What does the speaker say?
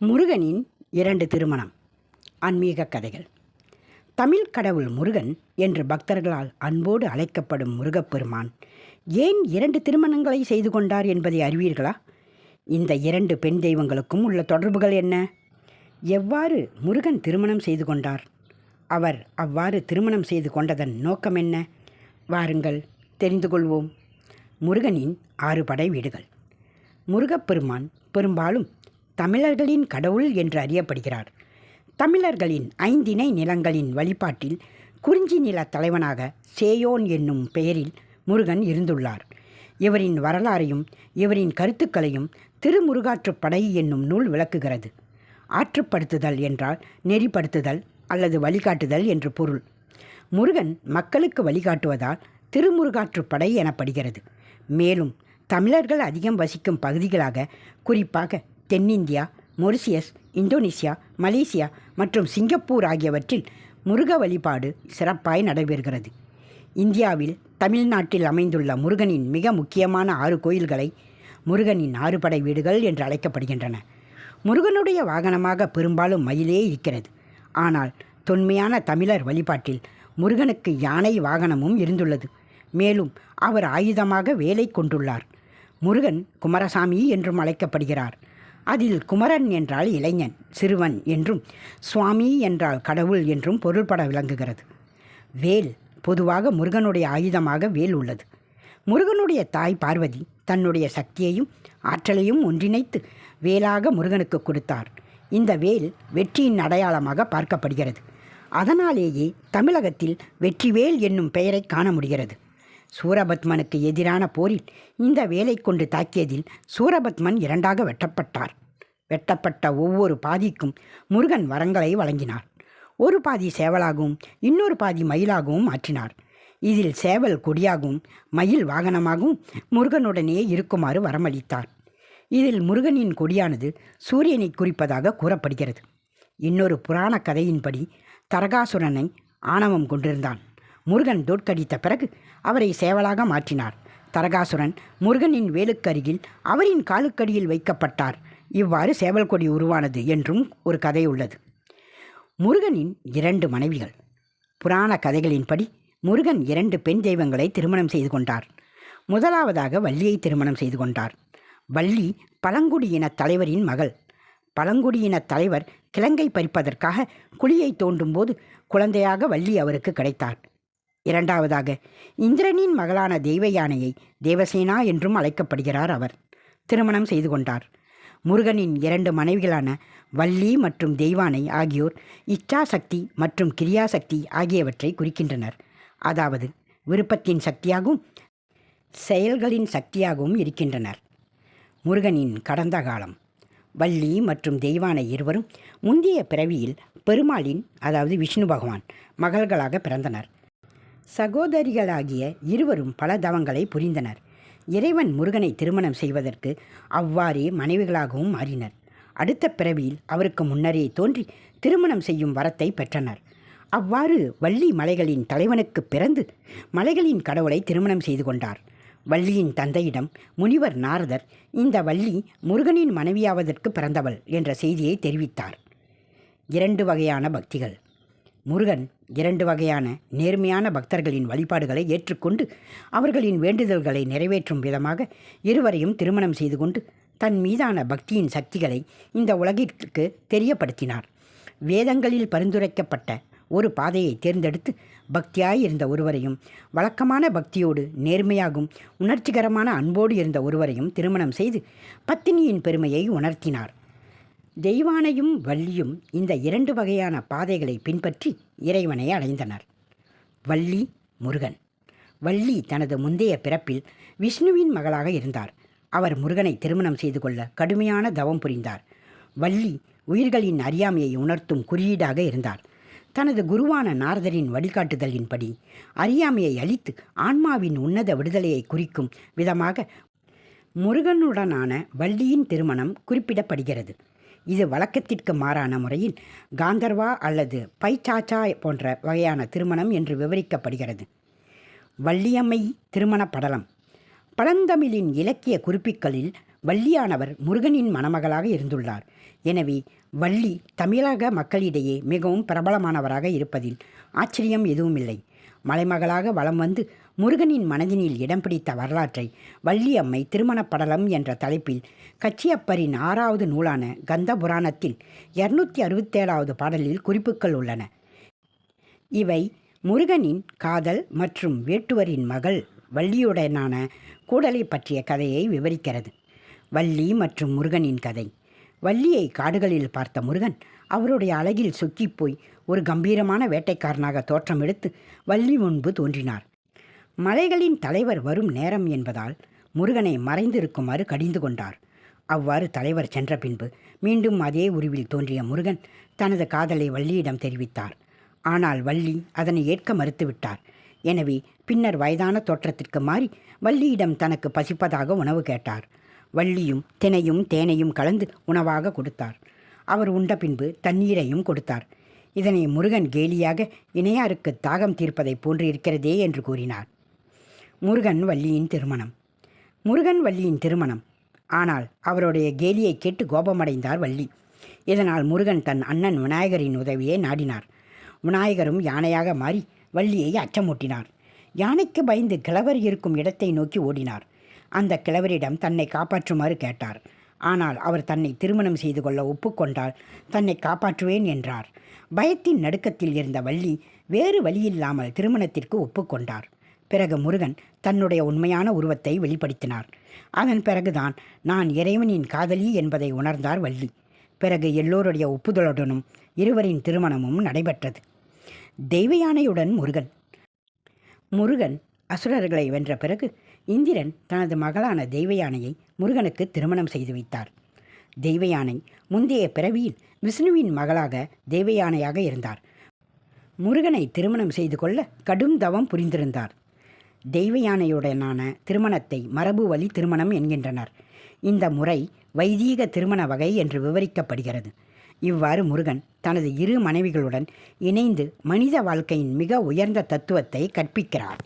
முருகனின் இரண்டு திருமணம். ஆன்மீக கதைகள். தமிழ் கடவுள் முருகன் என்று பக்தர்களால் அன்போடு அழைக்கப்படும் முருகப்பெருமான் ஏன் இரண்டு திருமணங்களை செய்து கொண்டார் என்பதை அறிவீர்களா? இந்த இரண்டு பெண் தெய்வங்களுக்கும் உள்ள தொடர்புகள் என்ன? எவ்வாறு முருகன் திருமணம் செய்து கொண்டார்? அவர் அவ்வாறு திருமணம் செய்து கொண்டதன் நோக்கம் என்ன? வாருங்கள் தெரிந்து கொள்வோம். முருகனின் ஆறு படை வீடுகள். முருகப்பெருமான் பெரும்பாலும் தமிழர்களின் கடவுள் என்று அறியப்படுகிறார். தமிழர்களின் ஐந்திணை நிலங்களின் வழிபாட்டில் குறிஞ்சி நில தலைவனாக சேயோன் என்னும் பெயரில் முருகன் இருந்துள்ளார். இவரின் வரலாறையும் இவரின் கருத்துக்களையும் திருமுருகாற்றுப்படை என்னும் நூல் விளக்குகிறது. ஆற்றுப்படுத்துதல் என்றால் நெறிப்படுத்துதல் அல்லது வழிகாட்டுதல் என்று பொருள். முருகன் மக்களுக்கு வழிகாட்டுவதால் திருமுருகாற்றுப்படை எனப்படுகிறது. மேலும் தமிழர்கள் அதிகம் வசிக்கும் பகுதிகளாக குறிப்பாக தென்னிந்தியா மொரிசியஸ் இந்தோனேசியா மலேசியா மற்றும் சிங்கப்பூர் ஆகியவற்றில் முருக வழிபாடு சிறப்பாய் நடைபெறுகிறது. இந்தியாவில் தமிழ்நாட்டில் அமைந்துள்ள முருகனின் மிக முக்கியமான ஆறு கோயில்களை முருகனின் ஆறு படை வீடுகள் என்று அழைக்கப்படுகின்றன. முருகனுடைய வாகனமாக பெரும்பாலும் மயிலே இருக்கிறது. ஆனால் தொன்மையான தமிழர் வழிபாட்டில் முருகனுக்கு யானை வாகனமும் இருந்துள்ளது. மேலும் அவர் ஆயுதமாக வேலை கொண்டுள்ளார். முருகன் குமாரசாமி என்றும் அழைக்கப்படுகிறார். அதில் குமரன் என்றால் இளைஞன் சிறுவன் என்றும் சுவாமி என்றால் கடவுள் என்றும் பொருள்பட விளங்குகிறது. வேல் பொதுவாக முருகனுடைய ஆயுதமாக வேல் உள்ளது. முருகனுடைய தாய் பார்வதி தன்னுடைய சக்தியையும் ஆற்றலையும் ஒன்றிணைத்து வேலாக முருகனுக்கு கொடுத்தார். இந்த வேல் வெற்றியின் அடையாளமாக பார்க்கப்படுகிறது. அதனாலேயே தமிழகத்தில் வெற்றிவேல் என்னும் பெயரை காண முடிகிறது. சூரபத்மனுக்கு எதிரான போரில் இந்த வேலை கொண்டு தாக்கியதில் சூரபத்மன் இரண்டாக வெட்டப்பட்டார். வெட்டப்பட்ட ஒவ்வொரு பாதிக்கும் முருகன் வரங்களை வழங்கினார். ஒரு பாதி சேவலாகவும் இன்னொரு பாதி மயிலாகவும் மாற்றினார். இதில் சேவல் கொடியாகவும் மயில் வாகனமாகவும் முருகனுடனே இருக்குமாறு வரமளித்தார். இதில் முருகனின் கொடியானது சூரியனை குறிப்பதாக கூறப்படுகிறது. இன்னொரு புராண கதையின்படி தரகாசுரனை ஆணவம் கொண்டிருந்தான். முருகன் தோற்கடித்த பிறகு அவரை சேவலாக மாற்றினார். தரகாசுரன் முருகனின் வேலுக்கருகில் அவரின் காலுக்கடியில் வைக்கப்பட்டார். இவ்வாறு சேவல் கொடி உருவானது என்றும் ஒரு கதை உள்ளது. முருகனின் இரண்டு மனைவிகள். புராண கதைகளின்படி முருகன் இரண்டு பெண் தெய்வங்களை திருமணம் செய்து கொண்டார். முதலாவதாக வள்ளியை திருமணம் செய்து கொண்டார். வள்ளி பழங்குடியின தலைவரின் மகள். பழங்குடியின தலைவர் கிழங்கை பறிப்பதற்காக குழியை தோண்டும்போது குழந்தையாக வள்ளி அவருக்கு கிடைத்தார். இரண்டாவதாக இந்திரனின் மகளான தெய்வ யானையை தேவசேனா என்றும் அழைக்கப்படுகிறார் அவர். திருமணம் செய்து கொண்டார். முருகனின் இரண்டு மனைவிகளான வள்ளி மற்றும் தெய்வானை ஆகியோர் இச்சாசக்தி மற்றும் கிரியாசக்தி ஆகியவற்றை குறிக்கின்றனர். அதாவது விருப்பத்தின் சக்தியாகவும் செயல்களின் சக்தியாகவும் இருக்கின்றனர். முருகனின் கடந்த காலம் வள்ளி மற்றும் தெய்வானை இருவரும் முந்தைய பிறவியில் பெருமாளின் அதாவது விஷ்ணு பகவான் மகள்களாக பிறந்தனர். சகோதரிகளாகிய இருவரும் பல தவங்களை புரிந்தனர். இறைவன் முருகனை திருமணம் செய்வதற்கு அவ்வாறே மனைவிகளாகவும் மாறினர். அடுத்த பிறவியில் அவருக்கு முன்னரே தோன்றி திருமணம் செய்யும் வரத்தை பெற்றனர். அவ்வாறு வள்ளி மலைகளின் தலைவனுக்கு பிறந்து மலைகளின் கடவுளை திருமணம் செய்து கொண்டார். வள்ளியின் தந்தையிடம் முனிவர் நாரதர் இந்த வள்ளி முருகனின் மனைவியாவதற்கு பிறந்தவள் என்ற செய்தியை தெரிவித்தார். இரண்டு வகையான பக்திகள். முருகன் இரண்டு வகையான நேர்மையான பக்தர்களின் வழிபாடுகளை ஏற்றுக்கொண்டு அவர்களின் வேண்டுதல்களை நிறைவேற்றும் விதமாக இருவரையும் திருமணம் செய்து கொண்டு தன் மீதான பக்தியின் சக்திகளை இந்த உலகிற்கு தெரியப்படுத்தினார். வேதங்களில் பரிந்துரைக்கப்பட்ட ஒரு பாதையை தேர்ந்தெடுத்து பக்தியாய் இருந்த ஒருவரையும் வழக்கமான பக்தியோடு நேர்மையாகும் உணர்ச்சிகரமான அன்போடு இருந்த ஒருவரையும் திருமணம் செய்து பத்தினியின் பெருமையை உணர்த்தினார். தெய்வானையும் வள்ளியும் இந்த இரண்டு வகையான பாதைகளை பின்பற்றி இறைவனை அடைந்தனர். வள்ளி முருகன். வள்ளி தனது முந்தைய பிறப்பில் விஷ்ணுவின் மகளாக இருந்தார். அவர் முருகனை திருமணம் செய்து கொள்ள கடுமையான தவம் புரிந்தார். வள்ளி உயிர்களின் அறியாமையை உணர்த்தும் குறியீடாக இருந்தார். தனது குருவான நாரதரின் வழிகாட்டுதலின்படி அறியாமையை அழித்து ஆன்மாவின் உன்னத விடுதலையை குறிக்கும் விதமாக முருகனுடனான வள்ளியின் திருமணம் குறிப்பிடப்படுகிறது. இது வழக்கத்திற்கு மாறான முறையில் காந்தர்வா அல்லது பைச்சாச்சா போன்ற வகையான திருமணம் என்று விவரிக்கப்படுகிறது. வள்ளியம்மை திருமண படலம். பழந்தமிழின் இலக்கிய குறிப்புகளில் வள்ளியானவர் முருகனின் மணமகளாக இருந்துள்ளார். எனவே வள்ளி தமிழக மக்களிடையே மிகவும் பிரபலமானவராக இருப்பதில் ஆச்சரியம் எதுவும் இல்லை மலைமகளாக வலம் வந்து முருகனின் மனதினில் இடம் பிடித்த வரலாற்றை வள்ளியம்மை திருமணப்படலம் என்ற தலைப்பில் கச்சியப்பரின் ஆறாவது நூலான கந்த புராணத்தில் இருநூத்தி அறுபத்தேழாவது பாடலில் குறிப்புகள் உள்ளன. இவை முருகனின் காதல் மற்றும் வேட்டுவரின் மகள் வள்ளியுடனான கூடலை பற்றிய கதையை விவரிக்கிறது. வள்ளி மற்றும் முருகனின் கதை. வள்ளியை காடுகளில் பார்த்த முருகன் அவருடைய அழகில் சொக்கிப் போய் ஒரு கம்பீரமான வேட்டைக்காரனாக தோற்றமெடுத்து வள்ளி முன்பு தோன்றினார். மலைகளின் தலைவர் வரும் நேரம் என்பதால் முருகனை மறைந்திருக்குமாறு கடிந்து கொண்டார். அவ்வாறு தலைவர் சென்ற பின்பு மீண்டும் அதே உருவில் தோன்றிய முருகன் தனது காதலை வள்ளியிடம் தெரிவித்தார். ஆனால் வள்ளி அதனை ஏற்க மறுத்துவிட்டார். எனவே பின்னர் வயதான தோற்றத்திற்கு மாறி வள்ளியிடம் தனக்கு பசிப்பதாக உணவு கேட்டார். வள்ளியும் தினையும் தேனையும் கலந்து உணவாக கொடுத்தார். அவர் உண்ட பின்பு தண்ணீரையும் கொடுத்தார். இதனை முருகன் கேலியாக இணையாருக்கு தாகம் தீர்ப்பதைப் போன்று இருக்கிறதே என்று கூறினார். முருகன் வள்ளியின் திருமணம். முருகன் வள்ளியின் திருமணம். ஆனால் அவருடைய கேலியை கேட்டு கோபமடைந்தார் வள்ளி. இதனால் முருகன் தன் அண்ணன் விநாயகரின் உதவியை நாடினார். விநாயகரும் யானையாக மாறி வள்ளியை அச்சமூட்டினார். யானைக்கு பயந்து கிழவர் இருக்கும் இடத்தை நோக்கி ஓடினார். அந்த கிழவரிடம் தன்னை காப்பாற்றுமாறு கேட்டார். ஆனால் அவர் தன்னை திருமணம் செய்து கொள்ள ஒப்புக்கொண்டால் தன்னை காப்பாற்றுவேன் என்றார். பயத்தின் நடுக்கத்தில் இருந்த வள்ளி வேறு வழியில்லாமல் திருமணத்திற்கு ஒப்புக்கொண்டார் பிறகு முருகன் தன்னுடைய உண்மையான உருவத்தை வெளிப்படுத்தினார். அதன் பிறகுதான் நான் இறைவனின் காதலி என்பதை உணர்ந்தார் வள்ளி. பிறகு எல்லோருடைய ஒப்புதலுடனும் இருவரின் திருமணமும் நடைபெற்றது. தெய்வ யானையுடன் முருகன். முருகன் அசுரர்களை வென்ற பிறகு இந்திரன் தனது மகளான தெய்வ யானையை முருகனுக்கு திருமணம் செய்து வைத்தார். தெய்வ யானை முந்தைய பிறவியில் விஷ்ணுவின் மகளாக தெய்வ யானையாக இருந்தார். முருகனை திருமணம் செய்து கொள்ள கடும் தவம் புரிந்திருந்தார். தெய்வ யானையுடனான திருமணத்தை மரபு வழி திருமணம் என்கின்றனர். இந்த முறை வைதீக திருமண வகை என்று விவரிக்கப்படுகிறது. இவ்வாறு முருகன் தனது இரு மனைவிகளுடன் இணைந்து மனித வாழ்க்கையின் மிக உயர்ந்த தத்துவத்தை கற்பிக்கிறார்.